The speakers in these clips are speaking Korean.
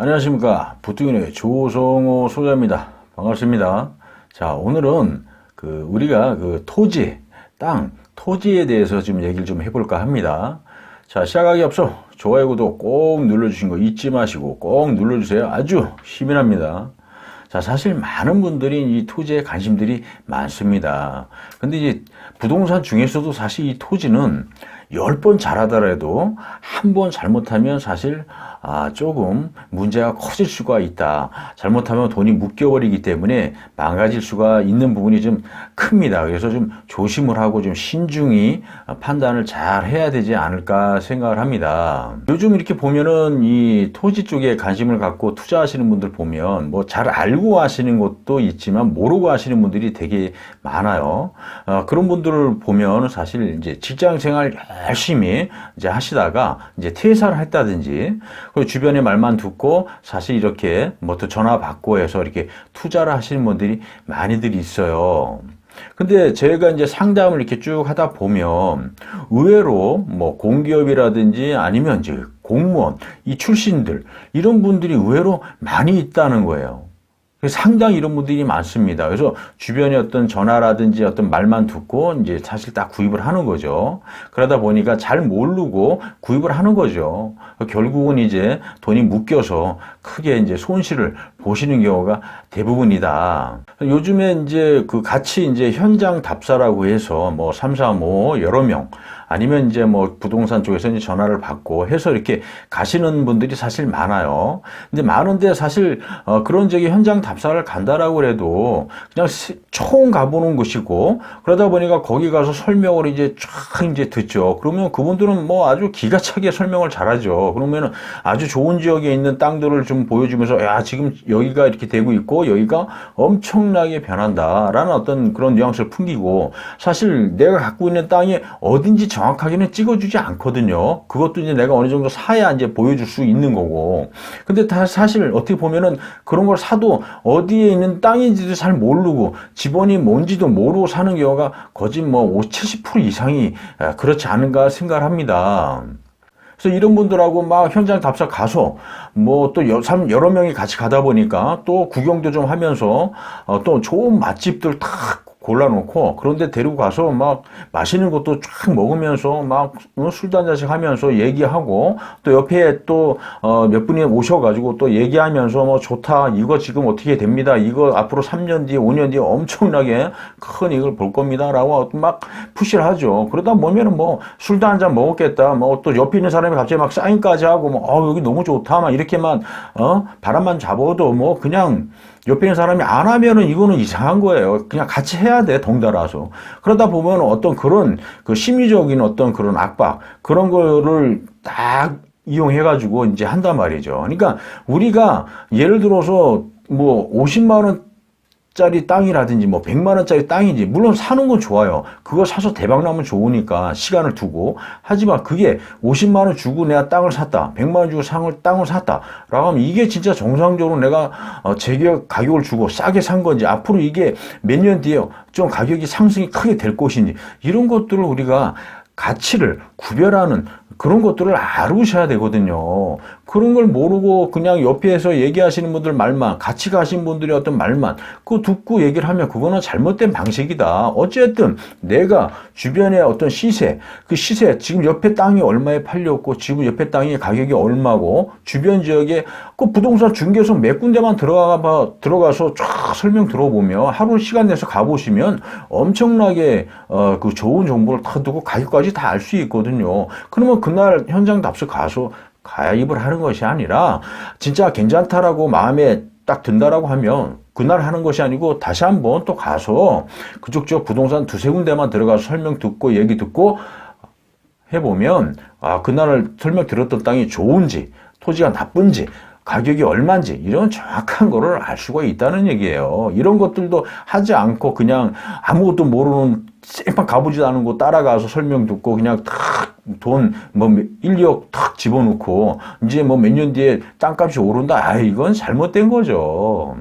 안녕하십니까. 부뚜기의 조성호 소장입니다. 반갑습니다. 자, 오늘은 그 우리가 그 토지, 땅, 토지에 대해서 좀 얘기를 좀 해볼까 합니다. 자, 시작하기 앞서 좋아요, 구독 꼭 눌러주신 거 잊지 마시고 꼭 눌러주세요. 아주 힘이 납니다. 자, 사실 많은 분들이 이 토지에 관심들이 많습니다. 근데 이제 부동산 중에서도 사실 이 토지는 열 번 잘하더라도 한 번 잘못하면 사실 아, 조금 문제가 커질 수가 있다. 잘못하면 돈이 묶여버리기 때문에 망가질 수가 있는 부분이 좀 큽니다. 그래서 좀 조심을 하고 좀 신중히 판단을 잘 해야 되지 않을까 생각을 합니다. 요즘 이렇게 보면은 이 토지 쪽에 관심을 갖고 투자하시는 분들 보면 뭐 잘 알고 하시는 것도 있지만 모르고 하시는 분들이 되게 많아요. 어, 그런 분들을 보면 사실 이제 직장 생활 열심히 이제 하시다가 이제 퇴사를 했다든지 그리고 주변의 말만 듣고 사실 이렇게 뭐 또 전화 받고 해서 이렇게 투자를 하시는 분들이 많이들 있어요. 근데 제가 이제 상담을 이렇게 쭉 하다 보면 의외로 뭐 공기업이라든지 아니면 이제 공무원 이 출신들 이런 분들이 의외로 많이 있다는 거예요. 상당히 이런 분들이 많습니다. 그래서 주변에 어떤 전화라든지 어떤 말만 듣고 이제 사실 다 구입을 하는 거죠. 그러다 보니까 잘 모르고 구입을 하는 거죠. 결국은 이제 돈이 묶여서 크게 이제 손실을 보시는 경우가 대부분이다. 요즘에 이제 그 같이 이제 현장 답사라고 해서 뭐 3, 4, 5 여러 명 아니면 이제 뭐 부동산 쪽에서 이제 전화를 받고 해서 이렇게 가시는 분들이 사실 많아요. 근데 많은데 사실 어 그런 적이 현장 답사를 간다라고 해도 그냥 총 가보는 것이고 그러다 보니까 거기 가서 설명을 이제 쫙 이제 듣죠. 그러면 그분들은 뭐 아주 기가 차게 설명을 잘하죠. 그러면은 아주 좋은 지역에 있는 땅들을 좀 보여주면서 야 지금 여 기가 이렇게 되고 있고 여기가 엄청나게 변한다라는 어떤 그런 뉘앙스를 풍기고 사실 내가 갖고 있는 땅이 어딘지 정확하게는 찍어주지 않거든요. 그것도 이제 내가 어느 정도 사야 이제 보여줄 수 있는 거고. 근데 다 사실 어떻게 보면은 그런 걸 사도 어디에 있는 땅인지도 잘 모르고 지번이 뭔지도 모르고 사는 경우가 거짓 뭐 50, 70% 이상이 그렇지 않은가 생각을 합니다. 그래서 이런 분들하고 막 현장 답사 가서 뭐 또 여러 명이 같이 가다 보니까 또 구경도 좀 하면서 어 또 좋은 맛집들 탁 골라놓고 그런데 데리고 가서 막 맛있는 것도 쫙 먹으면서 막 술도 한 잔씩 하면서 얘기하고 또 옆에 또어몇 분이 오셔가지고 또 얘기하면서 뭐 좋다 이거 지금 어떻게 됩니다. 이거 앞으로 3년 뒤에 5년 뒤에 엄청나게 큰 이걸 볼 겁니다라고 막 푸시를 하죠. 그러다 보면은 뭐 술도 한 잔 먹었겠다. 뭐 또 옆에 있는 사람이 갑자기 막 사인까지 하고 뭐 어, 여기 너무 좋다. 막 이렇게만 어 바람만 잡아도 뭐 그냥 옆에 있는 사람이 안 하면은 이거는 이상한 거예요. 그냥 같이 해야 돼, 덩달아서. 그러다 보면 어떤 그런 그 심리적인 어떤 그런 압박, 그런 거를 딱 이용해가지고 이제 한단 말이죠. 그러니까 우리가 예를 들어서 뭐 50만 원 짜리 땅이라든지 뭐 100만 원짜리 땅인지 물론 사는 건 좋아요. 그거 사서 대박 나면 좋으니까 시간을 두고 하지만 그게 50만 원 주고 내가 땅을 샀다. 100만 원 주고 상을 땅을 샀다. 라고 하면 이게 진짜 정상적으로 내가 어, 제격 가격을 주고 싸게 산 건지 앞으로 이게 몇 년 뒤에 좀 가격이 상승이 크게 될 것인지 이런 것들을 우리가 가치를 구별하는 그런 것들을 알으셔야 되거든요. 그런 걸 모르고 그냥 옆에서 얘기하시는 분들 말만, 같이 가신 분들의 어떤 말만, 그거 듣고 얘기를 하면 그거는 잘못된 방식이다. 어쨌든 내가 주변의 어떤 시세, 그 시세, 지금 옆에 땅이 얼마에 팔렸고, 지금 옆에 땅이 가격이 얼마고, 주변 지역에 그 부동산 중개소 몇 군데만 들어가 봐, 들어가서 쫙 설명 들어보면 하루 시간 내서 가보시면 엄청나게, 어, 그 좋은 정보를 다 두고 가격까지 다 알 수 있거든요. 그러면 그날 현장 답서 가서 가입을 하는 것이 아니라 진짜 괜찮다라고 마음에 딱 든다라고 하면 그날 하는 것이 아니고 다시 한번 또 가서 그쪽 저 부동산 두세 군데만 들어가서 설명 듣고 얘기 듣고 해보면 아 그날 설명 들었던 땅이 좋은지 토지가 나쁜지 가격이 얼마인지 이런 정확한 거를 알 수가 있다는 얘기예요. 이런 것들도 하지 않고 그냥 아무것도 모르는 쌩판 가보지도 않은 거 따라가서 설명 듣고 그냥 탁돈뭐 1, 2억 탁 집어넣고 이제 뭐 몇 년 뒤에 땅값이 오른다. 아 이건 잘못된 거죠.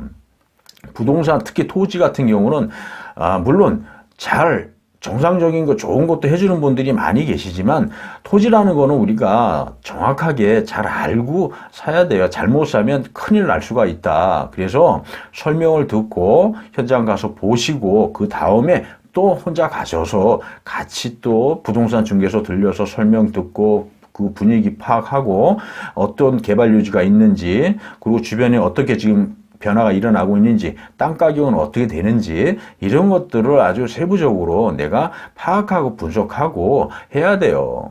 부동산 특히 토지 같은 경우는 아 물론 잘 정상적인 거 좋은 것도 해주는 분들이 많이 계시지만 토지라는 거는 우리가 정확하게 잘 알고 사야 돼요. 잘못 사면 큰일 날 수가 있다. 그래서 설명을 듣고 현장 가서 보시고 그 다음에 또 혼자 가셔서 같이 또 부동산 중개소 들려서 설명 듣고 그 분위기 파악하고 어떤 개발 유지가 있는지 그리고 주변에 어떻게 지금 변화가 일어나고 있는지 땅 가격은 어떻게 되는지 이런 것들을 아주 세부적으로 내가 파악하고 분석하고 해야 돼요.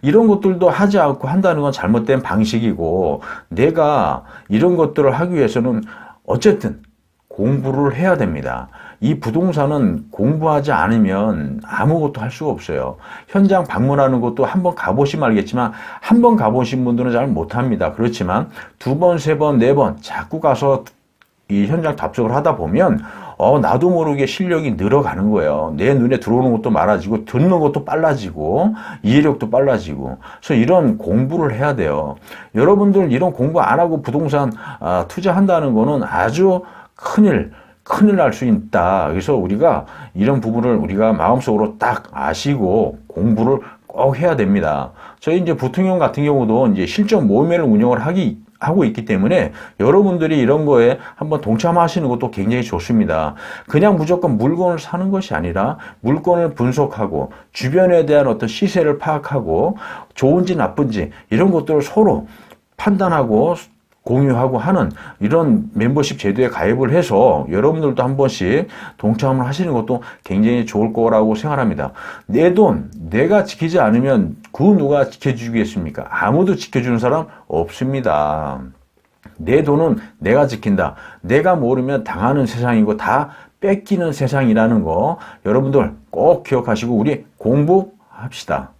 이런 것들도 하지 않고 한다는 건 잘못된 방식이고 내가 이런 것들을 하기 위해서는 어쨌든 공부를 해야 됩니다. 이 부동산은 공부하지 않으면 아무것도 할 수가 없어요. 현장 방문하는 것도 한번 가보시면 알겠지만 한 번 가보신 분들은 잘 못합니다. 그렇지만 두 번, 세 번, 네 번 자꾸 가서 이 현장 답석을 하다 보면 어 나도 모르게 실력이 늘어가는 거예요. 내 눈에 들어오는 것도 많아지고 듣는 것도 빨라지고 이해력도 빨라지고 그래서 이런 공부를 해야 돼요. 여러분들 이런 공부 안 하고 부동산 아, 투자한다는 거는 아주 큰일 큰일 날 수 있다. 그래서 우리가 이런 부분을 우리가 마음속으로 딱 아시고 공부를 꼭 해야 됩니다. 저희 이제 부통령 같은 경우도 이제 실전 모임회를 운영을 하기 하고 있기 때문에 여러분들이 이런 거에 한번 동참하시는 것도 굉장히 좋습니다. 그냥 무조건 물건을 사는 것이 아니라 물건을 분석하고 주변에 대한 어떤 시세를 파악하고 좋은지 나쁜지 이런 것들을 서로 판단하고 공유하고 하는 이런 멤버십 제도에 가입을 해서 여러분들도 한 번씩 동참을 하시는 것도 굉장히 좋을 거라고 생각합니다. 내 돈 내가 지키지 않으면 그 누가 지켜주겠습니까? 아무도 지켜주는 사람 없습니다. 내 돈은 내가 지킨다. 내가 모르면 당하는 세상이고 다 뺏기는 세상이라는 거 여러분들 꼭 기억하시고 우리 공부합시다.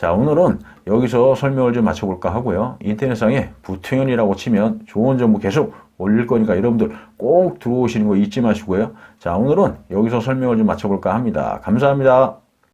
자, 오늘은 여기서 설명을 좀 마쳐볼까 하고요. 인터넷상에 부통연이라고 치면 좋은 정보 계속 올릴 거니까 여러분들 꼭 들어오시는 거 잊지 마시고요. 자, 오늘은 여기서 설명을 좀 마쳐볼까 합니다. 감사합니다.